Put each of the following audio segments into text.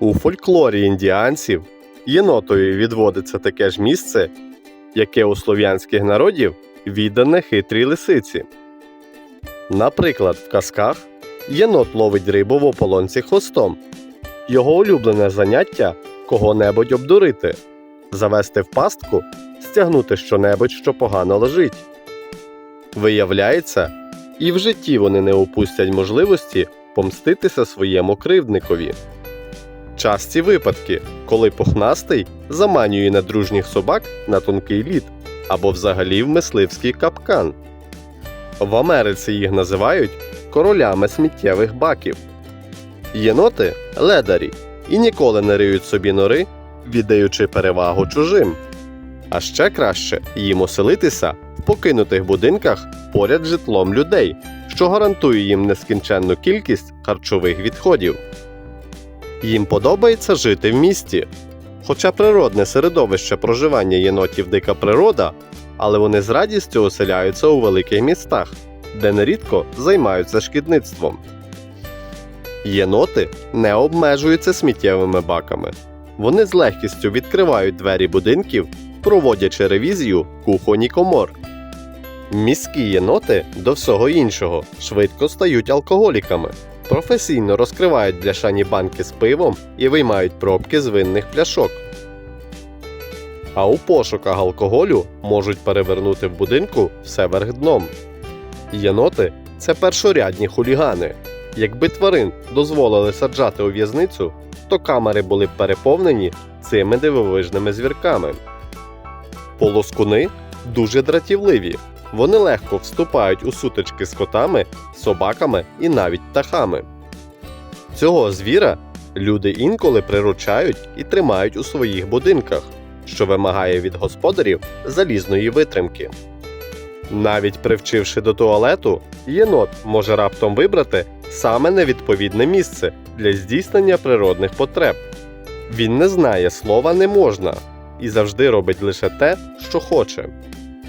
У фольклорі індіанців єнотою відводиться таке ж місце, яке у слов'янських народів віддане хитрій лисиці. Наприклад, в казках єнот ловить рибу в ополонці хвостом. Його улюблене заняття кого-небудь обдурити, завести в пастку, стягнути щонебудь, що погано лежить. Виявляється, і в житті вони не упустять можливості помститися своєму кривдникові. Часті випадки, коли пухнастий заманює недружніх собак на тонкий лід або взагалі в мисливський капкан. В Америці їх називають королями сміттєвих баків. Єноти ледарі і ніколи не риють собі нори, віддаючи перевагу чужим. А ще краще їм оселитися в покинутих будинках поряд житлом людей, що гарантує їм нескінченну кількість харчових відходів. Їм подобається жити в місті. Хоча природне середовище проживання єнотів дика природа, але вони з радістю оселяються у великих містах, де нерідко займаються шкідництвом. Єноти не обмежуються сміттєвими баками. Вони з легкістю відкривають двері будинків, проводячи ревізію кухонь і комор. Міські єноти до всього іншого швидко стають алкоголіками, професійно розкривають бляшані банки з пивом і виймають пробки з винних пляшок. А у пошуках алкоголю можуть перевернути в будинку все верх дном. Єноти це першорядні хулігани. Якби тварин дозволили саджати у в'язницю, то камери були б переповнені цими дивовижними звірками. Полоскуни дуже дратівливі. Вони легко вступають у сутички з котами, собаками і навіть птахами. Цього звіра люди інколи приручають і тримають у своїх будинках, що вимагає від господарів залізної витримки. Навіть привчивши до туалету, єнот може раптом вибрати саме невідповідне місце для здійснення природних потреб. Він не знає слова не можна і завжди робить лише те, що хоче.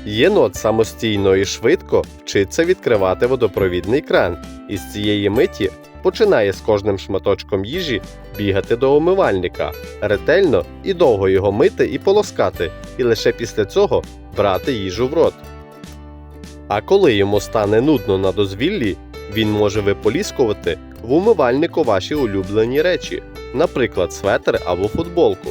Єнот самостійно і швидко вчиться відкривати водопровідний кран, і з цієї миті починає з кожним шматочком їжі бігати до омивальника, ретельно і довго його мити і полоскати, і лише після цього брати їжу в рот. А коли йому стане нудно на дозвіллі, він може виполіскувати в умивальнику ваші улюблені речі, наприклад, светр або футболку.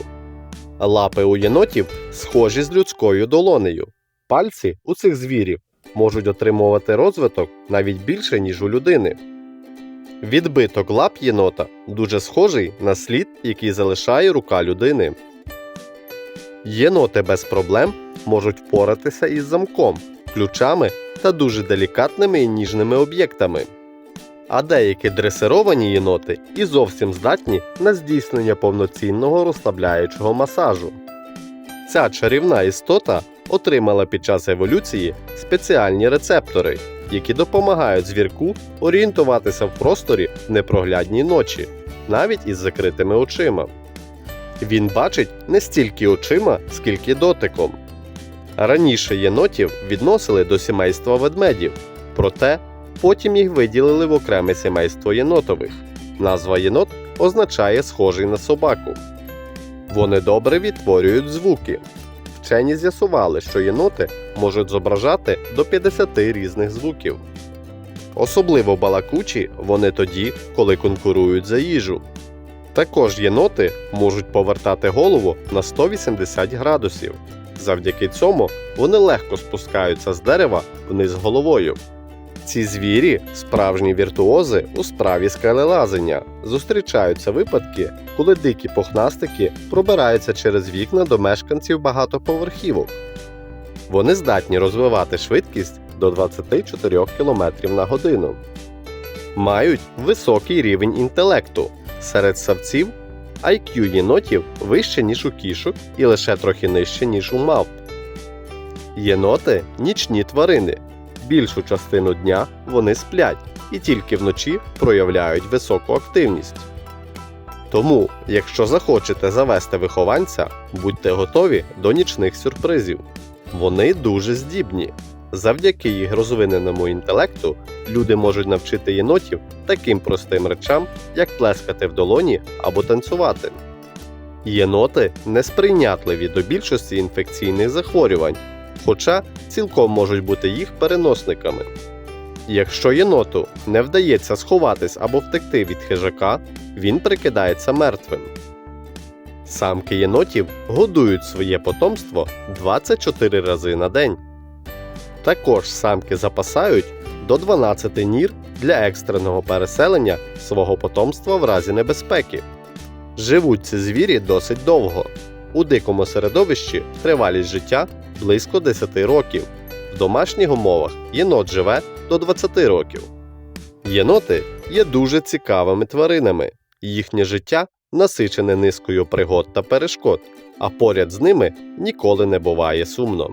Лапи у єнотів схожі з людською долонею. Пальці у цих звірів можуть отримувати розвиток навіть більше, ніж у людини. Відбиток лап єнота дуже схожий на слід, який залишає рука людини. Єноти без проблем можуть впоратися із замком, ключами та дуже делікатними і ніжними об'єктами. А деякі дресировані єноти і зовсім здатні на здійснення повноцінного розслабляючого масажу. Ця чарівна істота отримала під час еволюції спеціальні рецептори, які допомагають звірку орієнтуватися в просторі в непроглядній ночі, навіть із закритими очима. Він бачить не стільки очима, скільки дотиком. Раніше єнотів відносили до сімейства ведмедів, проте потім їх виділили в окреме сімейство єнотових. Назва єнот означає схожий на собаку. Вони добре відтворюють звуки. Вчені з'ясували, що єноти можуть зображати до 50 різних звуків. Особливо балакучі вони тоді, коли конкурують за їжу. Також єноти можуть повертати голову на 180 градусів. Завдяки цьому вони легко спускаються з дерева вниз головою. Ці звірі справжні віртуози у справі скелелазення. Зустрічаються випадки, коли дикі пухнастики пробираються через вікна до мешканців багатоповерхівок. Вони здатні розвивати швидкість до 24 км на годину. Мають високий рівень інтелекту. Серед савців IQ єнотів вище, ніж у кішок, і лише трохи нижче, ніж у мавп. Єноти нічні тварини. Більшу частину дня вони сплять і тільки вночі проявляють високу активність. Тому, якщо захочете завести вихованця, будьте готові до нічних сюрпризів. Вони дуже здібні. Завдяки їх розвиненому інтелекту люди можуть навчити єнотів таким простим речам, як плескати в долоні або танцювати. Єноти несприйнятливі до більшості інфекційних захворювань, хоча цілком можуть бути їх переносниками. Якщо єноту не вдається сховатись або втекти від хижака, він прикидається мертвим. Самки єнотів годують своє потомство 24 рази на день. Також самки запасають до 12 нір для екстреного переселення свого потомства в разі небезпеки. Живуть ці звірі досить довго. У дикому середовищі тривалість життя близько 10 років. В домашніх умовах єнот живе до 20 років. Єноти є дуже цікавими тваринами. Їхнє життя насичене низкою пригод та перешкод, а поряд з ними ніколи не буває сумно.